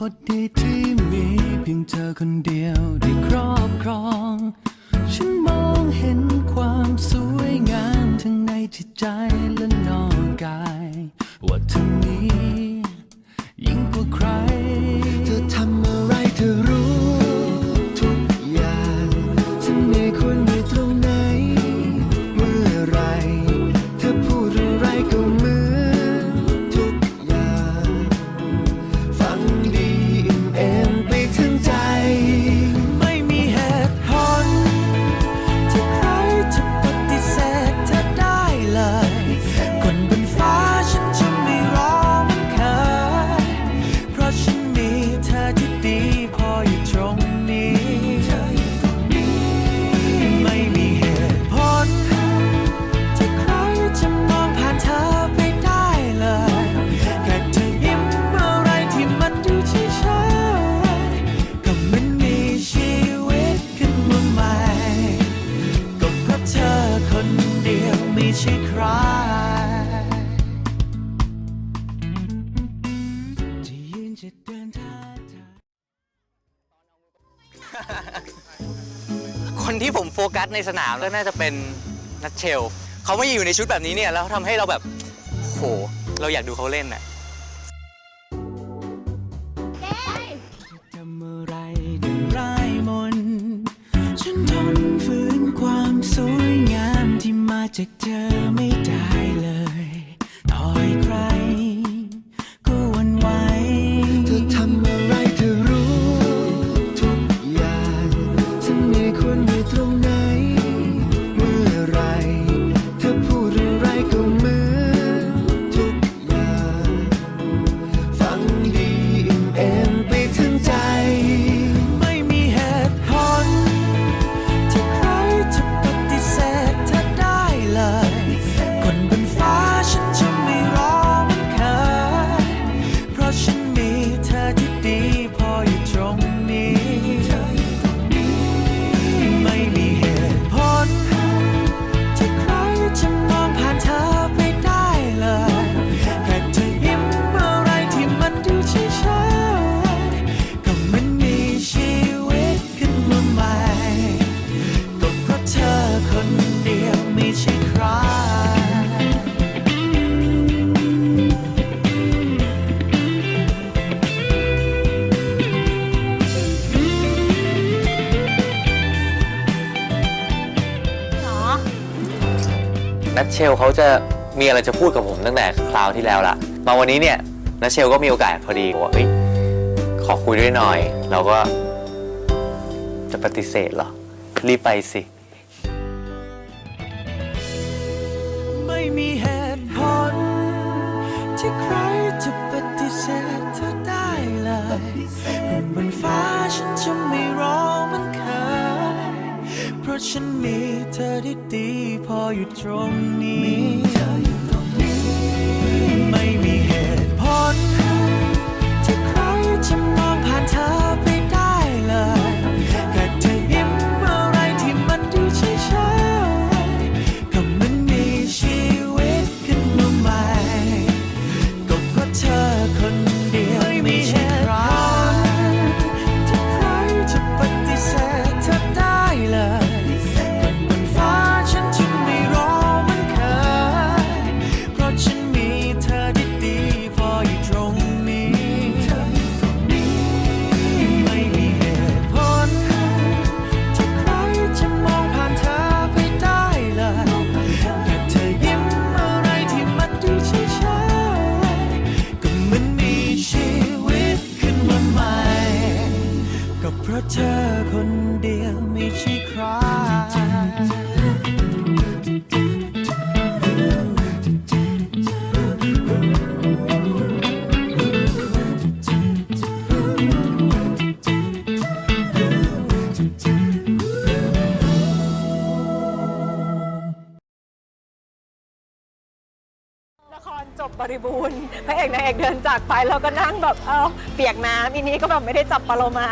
พอดีที่มีเพียงเธอคนเดียวได้ครอบครอง ฉันมองเห็นความสวยงามทั้งในจิตใจและนอกกาย ว่าเธอ คนที่ผมโฟกัสในสนามก็น่าจะเป็นนัทเชลเขาไม่อยู่ในชุดแบบนี้เนี่ยแล้วทำให้เราแบบโหเราอยากดูเขาเล่นน่ะจากเธอไม่ นัทเชลเขาจะมีอะไรจะพูดกับผมตั้งแต่คราวที่แล้วละมาวันนี้เนี่ยนัทเชลก็มีโอกาสพอดีบอกว่าเอ้ยขอคุยด้วยหน่อย เราก็จะปฏิเสธเหรอ รีบไปสิ ไม่มีเหตุผล ที่ใครจะปฏิเสธเธอได้เลยบนฟ้าฉันจะไม่รอ ราะฉันมีเธอที่ดีพออยู่ตรงนี้ไม่มีเหตุ จบบริบูรณ์พระเอกนางเอกเดินจากไปแล้วก็นั่งแบบเออเปียกน้ำอีนี้ก็แบบไม่ได้จับปลาโลมา